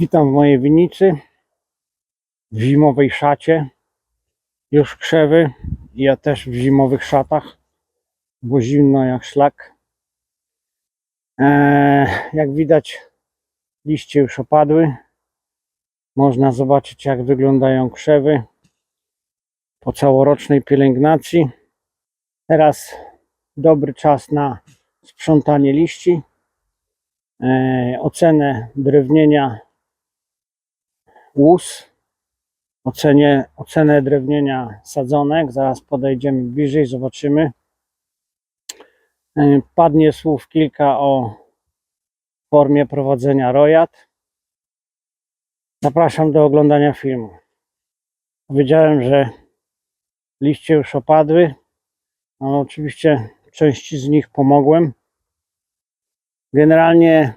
Witam w mojej winnicy, w zimowej szacie. Już krzewy, ja też w zimowych szatach, bo zimno jak szlak. Eee, jak widać, liście już opadły. Można zobaczyć, jak wyglądają krzewy po całorocznej pielęgnacji. Teraz dobry czas na sprzątanie liści, eee, ocenę drewnienia łus, ocenię, ocenę drewnienia sadzonek. Zaraz podejdziemy bliżej, zobaczymy. E, Padnie słów kilka o formie prowadzenia rojad. Zapraszam do oglądania filmu. Powiedziałem, że liście już opadły, ale oczywiście części z nich pomogłem. Generalnie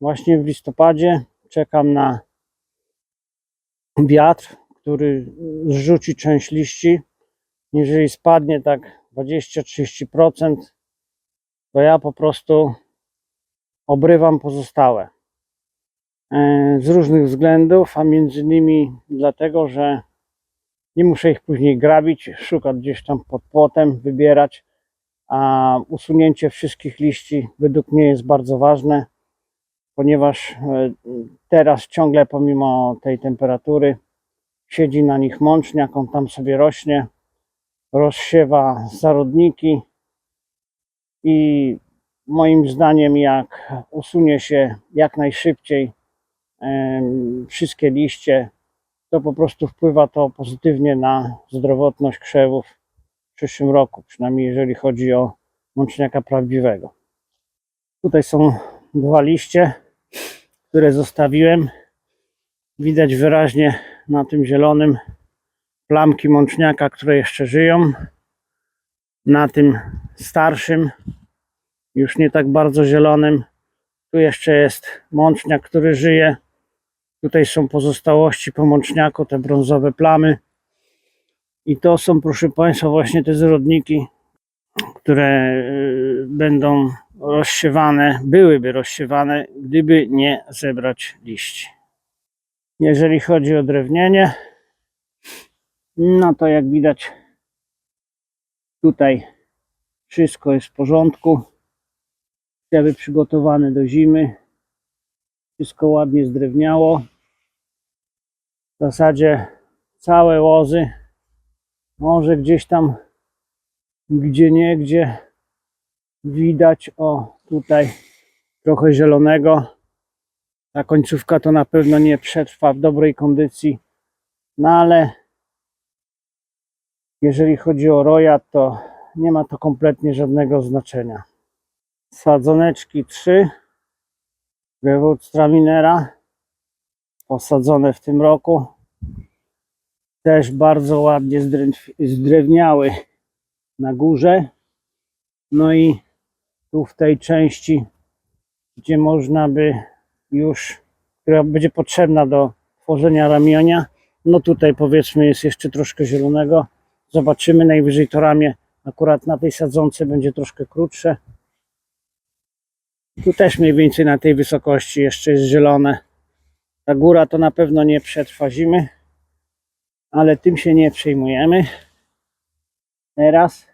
właśnie w listopadzie czekam na wiatr, który zrzuci część liści. Jeżeli spadnie tak 20-30%, to ja po prostu obrywam pozostałe. E, Z różnych względów, a między innymi dlatego, że nie muszę ich później grabić, szukać gdzieś tam pod płotem, wybierać, a usunięcie wszystkich liści według mnie jest bardzo ważne, ponieważ e, teraz ciągle pomimo tej temperatury siedzi na nich mączniak, on tam sobie rośnie, rozsiewa zarodniki i moim zdaniem jak usunie się jak najszybciej em, wszystkie liście, to po prostu wpływa to pozytywnie na zdrowotność krzewów w przyszłym roku, przynajmniej jeżeli chodzi o mączniaka prawdziwego. Tutaj są dwa liście, które zostawiłem. Widać wyraźnie na tym zielonym plamki mączniaka, które jeszcze żyją. Na tym starszym, już nie tak bardzo zielonym, tu jeszcze jest mączniak, który żyje. Tutaj są pozostałości po mączniaku, te brązowe plamy. I to są, proszę Państwa, właśnie te zrodniki, które y, będą rozsiewane, byłyby rozsiewane, gdyby nie zebrać liści. Jeżeli chodzi o drewnienie, no to jak widać, tutaj wszystko jest w porządku. Krzewy przygotowane do zimy. Wszystko ładnie zdrewniało. W zasadzie całe łozy. Może gdzieś tam, gdzie nie, gdzie widać, o tutaj trochę zielonego. Ta końcówka to na pewno nie przetrwa w dobrej kondycji. No ale jeżeli chodzi o roja, to nie ma to kompletnie żadnego znaczenia. Sadzoneczki 3 Gewurztraminera posadzone w tym roku. Też bardzo ładnie zdrewniały na górze. No i tu w tej części, gdzie można by już, która będzie potrzebna do tworzenia ramionia, no tutaj powiedzmy jest jeszcze troszkę zielonego. Zobaczymy, najwyżej to ramię akurat na tej sadzonce będzie troszkę krótsze. Tu też mniej więcej na tej wysokości jeszcze jest zielone. Ta góra to na pewno nie przetrwa zimy, ale tym się nie przejmujemy. Teraz,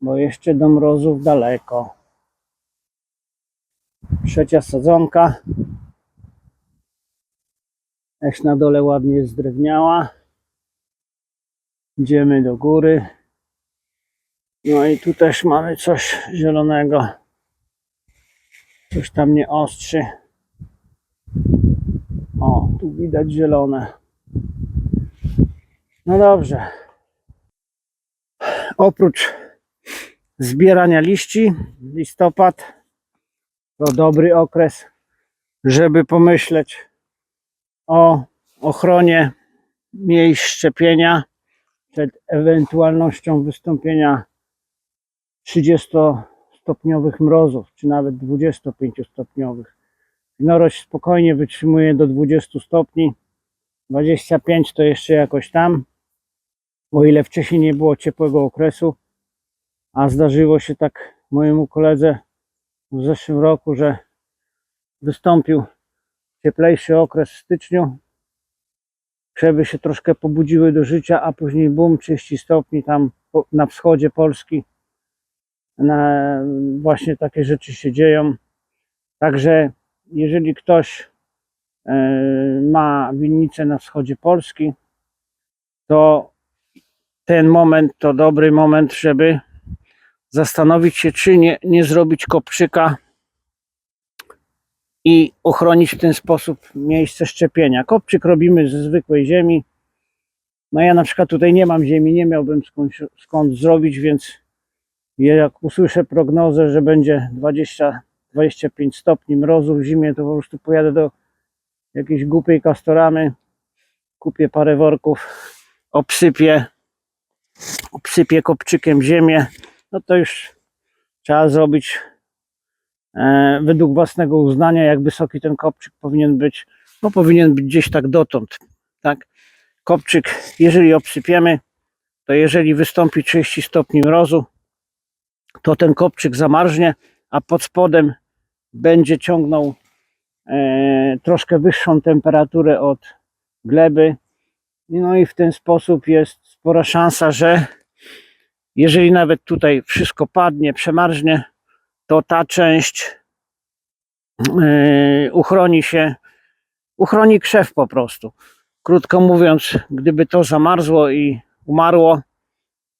bo jeszcze do mrozów daleko. Trzecia sadzonka. Też na dole ładnie jest zdrewniała. Idziemy do góry. No i tu też mamy coś zielonego. Coś tam nie ostrzy. O, tu widać zielone. No dobrze. Oprócz zbierania liści, listopad to dobry okres, żeby pomyśleć o ochronie miejsc szczepienia przed ewentualnością wystąpienia 30-stopniowych mrozów, czy nawet 25-stopniowych. Winorość spokojnie wytrzymuje do 20 stopni, 25 to jeszcze jakoś tam, o ile wcześniej nie było ciepłego okresu, a zdarzyło się tak mojemu koledze w zeszłym roku, że wystąpił cieplejszy okres w styczniu. Krzewy się troszkę pobudziły do życia, a później bum, 30 stopni tam na wschodzie Polski. Na, właśnie takie rzeczy się dzieją. Także jeżeli ktoś e, ma winnicę na wschodzie Polski, to ten moment to dobry moment, żeby zastanowić się, czy nie, nie zrobić kopczyka i uchronić w ten sposób miejsce szczepienia. Kopczyk robimy ze zwykłej ziemi. No ja na przykład tutaj nie mam ziemi, nie miałbym skąd, skąd zrobić, więc jak usłyszę prognozę, że będzie 20-25 stopni mrozu w zimie, to po prostu pojadę do jakiejś głupiej kastoramy, kupię parę worków, obsypię, obsypię kopczykiem ziemię, no to już trzeba zrobić e, według własnego uznania, jak wysoki ten kopczyk powinien być. No powinien być gdzieś tak dotąd, tak? Kopczyk, jeżeli obsypiemy, to jeżeli wystąpi 30 stopni mrozu, to ten kopczyk zamarznie, a pod spodem będzie ciągnął e, troszkę wyższą temperaturę od gleby. No i w ten sposób jest spora szansa, że jeżeli nawet tutaj wszystko padnie, przemarznie, to ta część e, uchroni się, uchroni krzew po prostu. Krótko mówiąc, gdyby to zamarzło i umarło,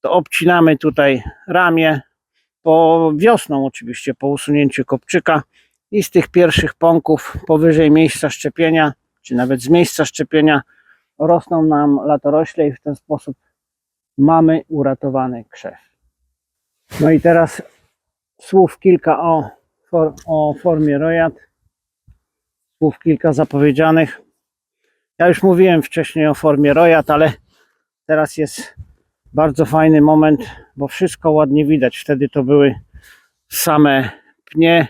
to obcinamy tutaj ramię, po wiosną oczywiście, po usunięciu kopczyka i z tych pierwszych pąków powyżej miejsca szczepienia, czy nawet z miejsca szczepienia rosną nam latorośle i w ten sposób mamy uratowany krzew. No i teraz słów kilka o, o formie rojad. Słów kilka zapowiedzianych. Ja już mówiłem wcześniej o formie rojad, ale teraz jest bardzo fajny moment, bo wszystko ładnie widać. Wtedy to były same pnie.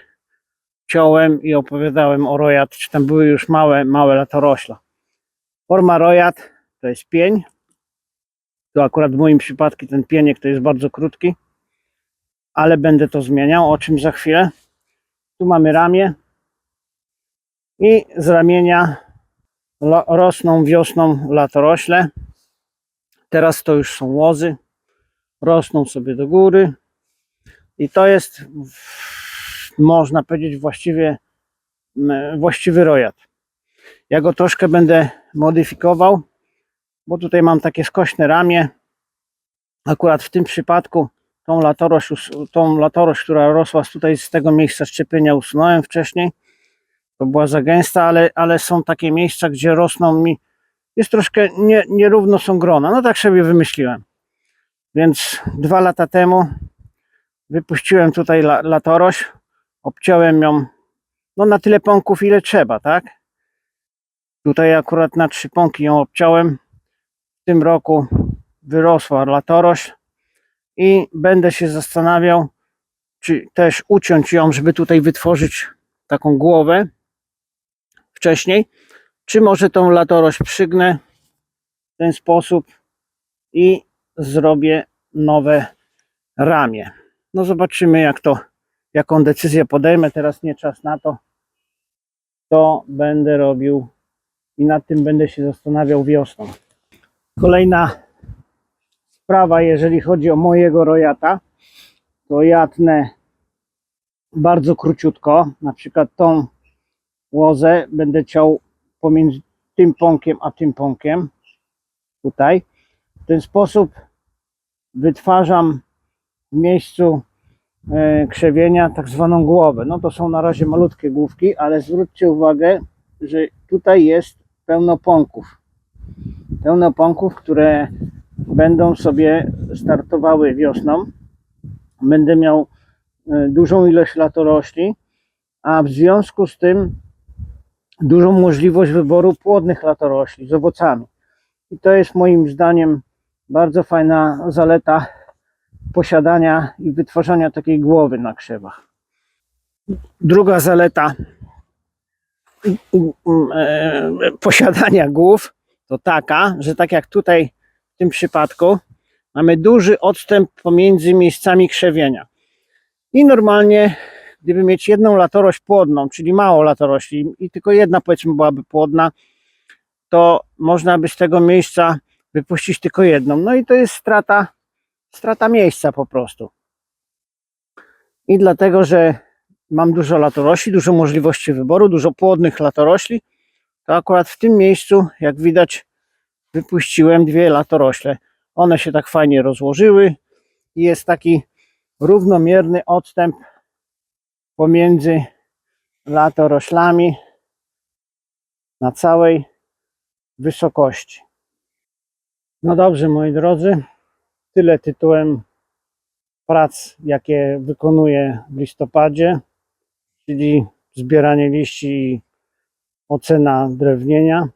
Ciąłem i opowiadałem o rojad, czy tam były już małe, małe latorośla. Forma rojad to jest pień. Tu akurat w moim przypadku ten pieniek to jest bardzo krótki, ale będę to zmieniał, o czym za chwilę. Tu mamy ramię i z ramienia rosną wiosną latorośle. Teraz to już są łozy, rosną sobie do góry i to jest, można powiedzieć, właściwie właściwy rojad. Ja go troszkę będę modyfikował, bo tutaj mam takie skośne ramię. Akurat w tym przypadku tą latorość, tą latorość, która rosła tutaj z tego miejsca szczepienia usunąłem wcześniej. To była za gęsta, ale, ale są takie miejsca, gdzie rosną mi, jest troszkę nie, nierówno są grona. No tak sobie wymyśliłem. Więc dwa lata temu wypuściłem tutaj la, latorość, obciąłem ją no na tyle pąków, ile trzeba, tak? Tutaj akurat na trzy pąki ją obciąłem. W tym roku wyrosła latorość i będę się zastanawiał, czy też uciąć ją, żeby tutaj wytworzyć taką głowę wcześniej, czy może tą latorość przygnę w ten sposób i zrobię nowe ramię. No zobaczymy jak to, jaką decyzję podejmę. Teraz nie czas na to. To będę robił i nad tym będę się zastanawiał wiosną. Kolejna sprawa, jeżeli chodzi o mojego rojata, to ja tnę bardzo króciutko. Na przykład tą łozę będę ciął pomiędzy tym pąkiem a tym pąkiem. Tutaj. W ten sposób wytwarzam w miejscu e, krzewienia tak zwaną głowę. No to są na razie malutkie główki, ale zwróćcie uwagę, że tutaj jest pełno pąków. Pełno pąków, które będą sobie startowały wiosną. Będę miał e, dużą ilość latorośli, a w związku z tym dużą możliwość wyboru płodnych latorośli z owocami. I to jest moim zdaniem bardzo fajna zaleta posiadania i wytwarzania takiej głowy na krzewach. Druga zaleta mm, e, posiadania głów to taka, że tak jak tutaj w tym przypadku mamy duży odstęp pomiędzy miejscami krzewienia. I normalnie gdyby mieć jedną latorość płodną, czyli mało latorośli i tylko jedna powiedzmy byłaby płodna, to można by z tego miejsca wypuścić tylko jedną. No i to jest strata, strata miejsca po prostu. I dlatego, że mam dużo latorośli, dużo możliwości wyboru, dużo płodnych latorośli, to akurat w tym miejscu, jak widać, wypuściłem dwie latorośle. One się tak fajnie rozłożyły i jest taki równomierny odstęp pomiędzy latoroślami na całej wysokości. No dobrze, moi drodzy, tyle tytułem prac, jakie wykonuję w listopadzie, czyli zbieranie liści ocena drewnienia.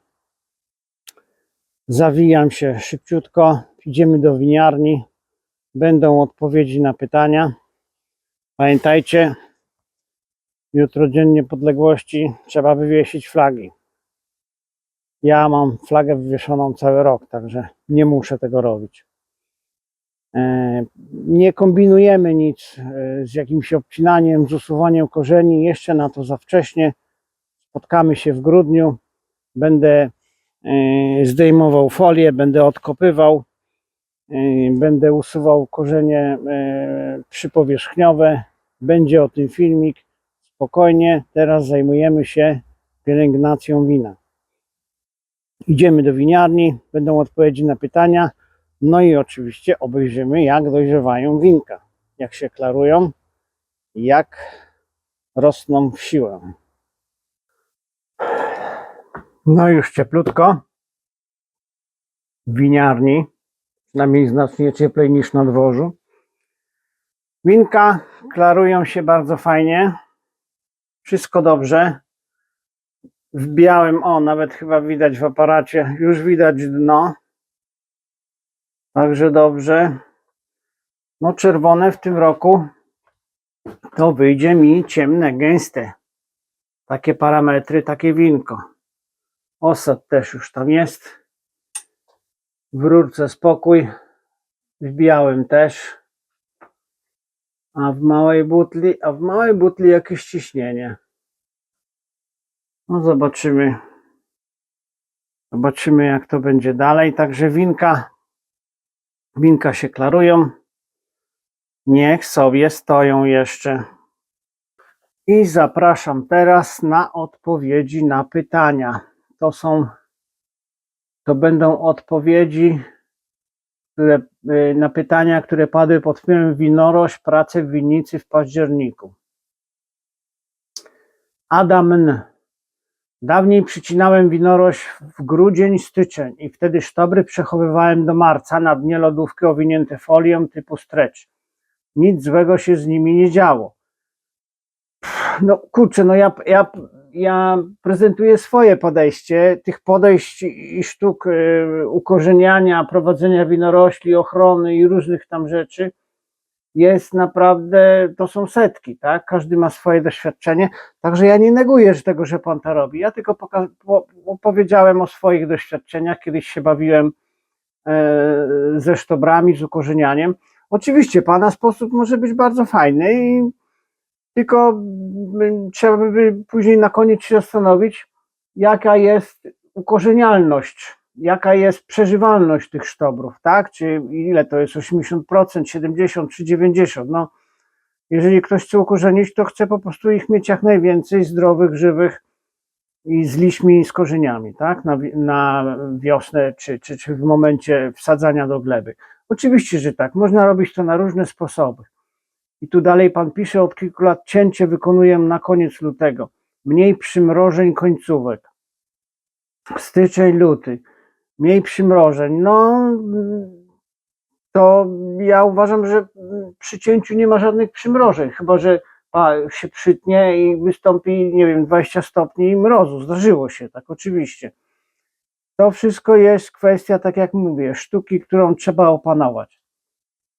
Zawijam się szybciutko, idziemy do winiarni, będą odpowiedzi na pytania. Pamiętajcie, jutro Dzień Niepodległości trzeba wywiesić flagi. Ja mam flagę wywieszoną cały rok, także nie muszę tego robić. E, Nie kombinujemy nic e, z jakimś obcinaniem, z usuwaniem korzeni, jeszcze na to za wcześnie. Spotkamy się w grudniu. Będę e, zdejmował folię, będę odkopywał, e, będę usuwał korzenie e, przypowierzchniowe. Będzie o tym filmik. Spokojnie, teraz zajmujemy się pielęgnacją wina. Idziemy do winiarni, będą odpowiedzi na pytania. No i oczywiście obejrzymy, jak dojrzewają winka, jak się klarują, jak rosną w siłę. No już cieplutko. W winiarni, przynajmniej znacznie cieplej niż na dworzu. Winka klarują się bardzo fajnie. Wszystko dobrze. W białym, o, nawet chyba widać w aparacie, już widać dno. Także dobrze. No czerwone w tym roku to wyjdzie mi ciemne, gęste. Takie parametry, takie winko. Osad też już tam jest. W rurce spokój. W białym też. A w małej butli, a w małej butli jakieś ciśnienie. No zobaczymy. Zobaczymy jak to będzie dalej. Także winka Winka się klarują. Niech sobie stoją jeszcze. I zapraszam teraz na odpowiedzi na pytania. To są, to będą odpowiedzi które, y, na pytania, które padły pod filmem Winorość, prace w winnicy w październiku. Adam N. Dawniej przycinałem winorość w grudzień, styczeń i wtedy sztobry przechowywałem do marca na dnie lodówki owinięte folią typu stretch. Nic złego się z nimi nie działo. No kurczę, no ja, ja, ja prezentuję swoje podejście. Tych podejść i sztuk y, ukorzeniania, prowadzenia winorośli, ochrony i różnych tam rzeczy jest naprawdę, to są setki, tak? Każdy ma swoje doświadczenie, także ja nie neguję że tego, że pan to robi. Ja tylko opowiedziałem o swoich doświadczeniach, kiedyś się bawiłem e, ze sztobrami, z ukorzenianiem. Oczywiście pana sposób może być bardzo fajny i tylko mm, trzeba by później na koniec się zastanowić, jaka jest ukorzenialność, jaka jest przeżywalność tych sztobrów, tak? Czy ile to jest 80%, 70 czy 90? No, jeżeli ktoś chce ukorzenić, to chce po prostu ich mieć jak najwięcej zdrowych, żywych i z liśćmi i z korzeniami, tak? Na, na wiosnę czy, czy, czy w momencie wsadzania do gleby. Oczywiście, że tak. Można robić to na różne sposoby. I tu dalej pan pisze, od kilku lat cięcie wykonuję na koniec lutego. Mniej przymrożeń końcówek. Styczeń, luty. Mniej przymrożeń. No, to ja uważam, że przy cięciu nie ma żadnych przymrożeń, chyba że się przytnie i wystąpi, nie wiem, 20 stopni mrozu. Zdarzyło się, tak oczywiście. To wszystko jest kwestia, tak jak mówię, sztuki, którą trzeba opanować.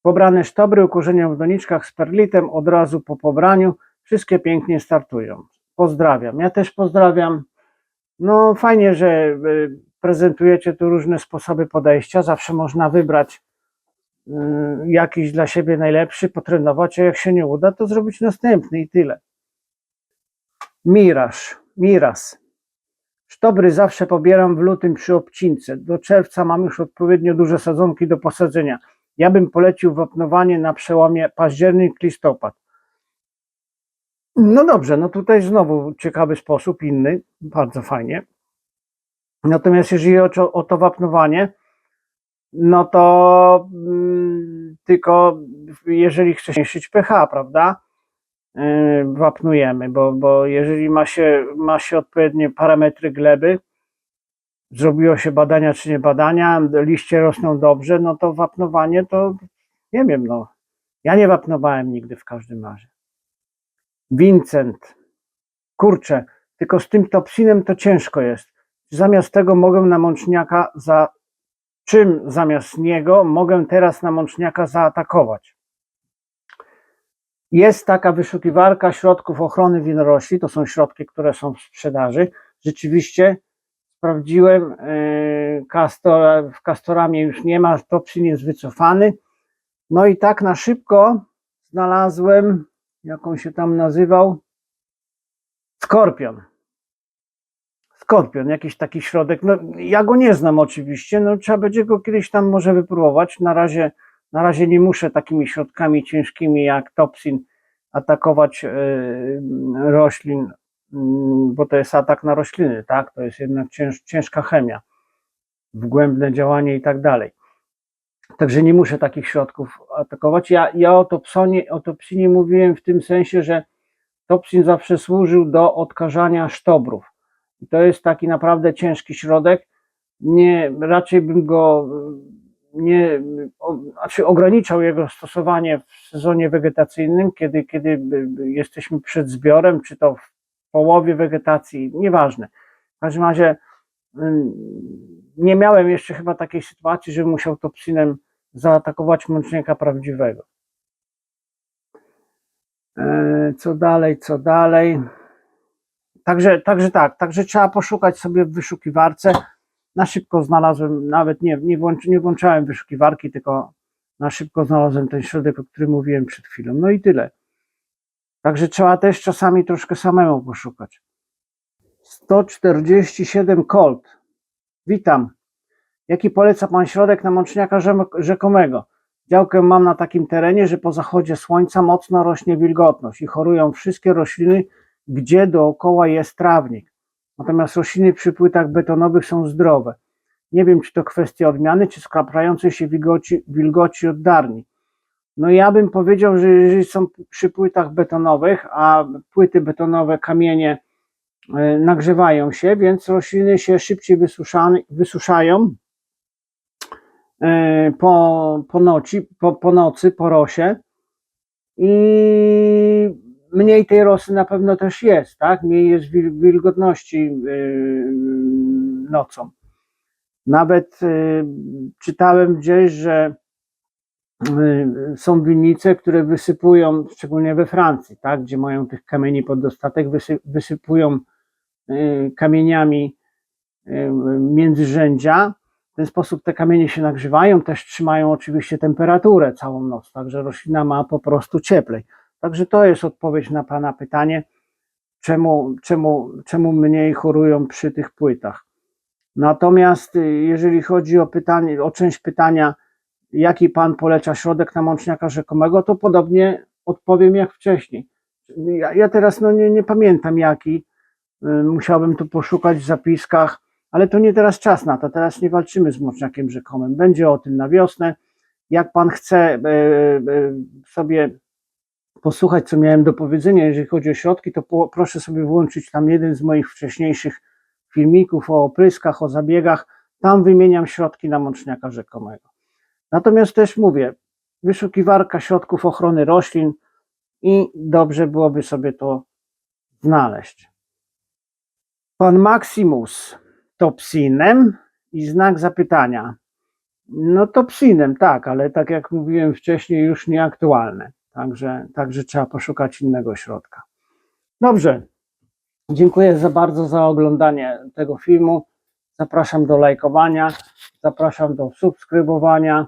Pobrane sztobry ukorzeniam w doniczkach z perlitem od razu po pobraniu. Wszystkie pięknie startują. Pozdrawiam. Ja też pozdrawiam. No fajnie, że y, prezentujecie tu różne sposoby podejścia. Zawsze można wybrać y, jakiś dla siebie najlepszy, potrenować, a jak się nie uda, to zrobić następny i tyle. Miraż, Miraz. Sztobry zawsze pobieram w lutym przy obcince. Do czerwca mam już odpowiednio duże sadzonki do posadzenia. Ja bym polecił wapnowanie na przełomie październik-listopad. No dobrze, no tutaj znowu ciekawy sposób, inny, bardzo fajnie. Natomiast jeżeli o, o to wapnowanie, no to mm, tylko jeżeli chce zmniejszyć pH, prawda? Yy, wapnujemy, bo, bo jeżeli ma się, ma się odpowiednie parametry gleby, zrobiło się badania czy nie badania, liście rosną dobrze, no to wapnowanie to nie wiem, no. Ja nie wapnowałem nigdy w każdym razie. Vincent, kurczę, tylko z tym topsinem to ciężko jest. Zamiast tego mogę na mączniaka za czym zamiast niego mogę teraz na mączniaka zaatakować? Jest taka wyszukiwarka środków ochrony winorośli, to są środki, które są w sprzedaży. Rzeczywiście sprawdziłem, kastor, w Castoramie już nie ma, topsin jest wycofany. No i tak na szybko znalazłem, jak on się tam nazywał, Skorpion. Skorpion, jakiś taki środek. No, ja go nie znam oczywiście, no trzeba będzie go kiedyś tam może wypróbować. Na razie, na razie nie muszę takimi środkami ciężkimi jak topsin atakować yy, roślin, bo to jest atak na rośliny, tak? To jest jednak cięż, ciężka chemia, wgłębne działanie i tak dalej. Także nie muszę takich środków atakować. Ja, ja o, topsonie, o topsinie mówiłem w tym sensie, że topsin zawsze służył do odkażania sztobrów. I to jest taki naprawdę ciężki środek. Nie, raczej bym go nie, o, znaczy ograniczał jego stosowanie w sezonie wegetacyjnym, kiedy, kiedy jesteśmy przed zbiorem, czy to w połowie wegetacji, nieważne. W każdym razie ym, nie miałem jeszcze chyba takiej sytuacji, żebym musiał topsinem zaatakować mącznika prawdziwego. E, Co dalej, co dalej? Także, także tak, także trzeba poszukać sobie w wyszukiwarce. Na szybko znalazłem, nawet nie, nie, włącz, nie włączałem wyszukiwarki, tylko na szybko znalazłem ten środek, o którym mówiłem przed chwilą. No i tyle. Także trzeba też czasami troszkę samemu poszukać. 147 Colt. Witam. Jaki poleca Pan środek na mączniaka rzekomego? Działkę mam na takim terenie, że po zachodzie słońca mocno rośnie wilgotność i chorują wszystkie rośliny, gdzie dookoła jest trawnik. Natomiast rośliny przy płytach betonowych są zdrowe. Nie wiem, czy to kwestia odmiany, czy skraprającej się wilgoci, wilgoci od darni. No ja bym powiedział, że jeżeli są przy płytach betonowych, a płyty betonowe, kamienie e, nagrzewają się, więc rośliny się szybciej wysuszają e, po, po, nocy, po, po nocy, po rosie i mniej tej rosy na pewno też jest, tak? Mniej jest wil- wilgotności yy, nocą. Nawet czytałem gdzieś, że są winnice, które wysypują, szczególnie we Francji, tak? Gdzie mają tych kamieni pod dostatek, wysy, wysypują yy, kamieniami yy, międzyrzędzia. W ten sposób te kamienie się nagrzewają, też trzymają oczywiście temperaturę całą noc, także roślina ma po prostu cieplej. Także to jest odpowiedź na Pana pytanie, czemu, czemu, czemu mniej chorują przy tych płytach. Natomiast y, jeżeli chodzi o pytanie, o część pytania, jaki Pan poleca środek na mączniaka rzekomego, to podobnie odpowiem jak wcześniej. Ja, ja teraz no nie, nie pamiętam jaki, y, musiałbym tu poszukać w zapiskach, ale to nie teraz czas na to, teraz nie walczymy z mączniakiem rzekomym. Będzie o tym na wiosnę. Jak Pan chce y, y, sobie posłuchać, co miałem do powiedzenia, jeżeli chodzi o środki, to po, proszę sobie włączyć tam jeden z moich wcześniejszych filmików o opryskach, o zabiegach. Tam wymieniam środki na mączniaka rzekomego. Natomiast też mówię, wyszukiwarka środków ochrony roślin i dobrze byłoby sobie to znaleźć. Pan Maximus topsinem i znak zapytania. No topsinem, tak, ale tak jak mówiłem wcześniej, już nieaktualne. Także, także trzeba poszukać innego środka. Dobrze. Dziękuję za bardzo za oglądanie tego filmu. Zapraszam do lajkowania, zapraszam do subskrybowania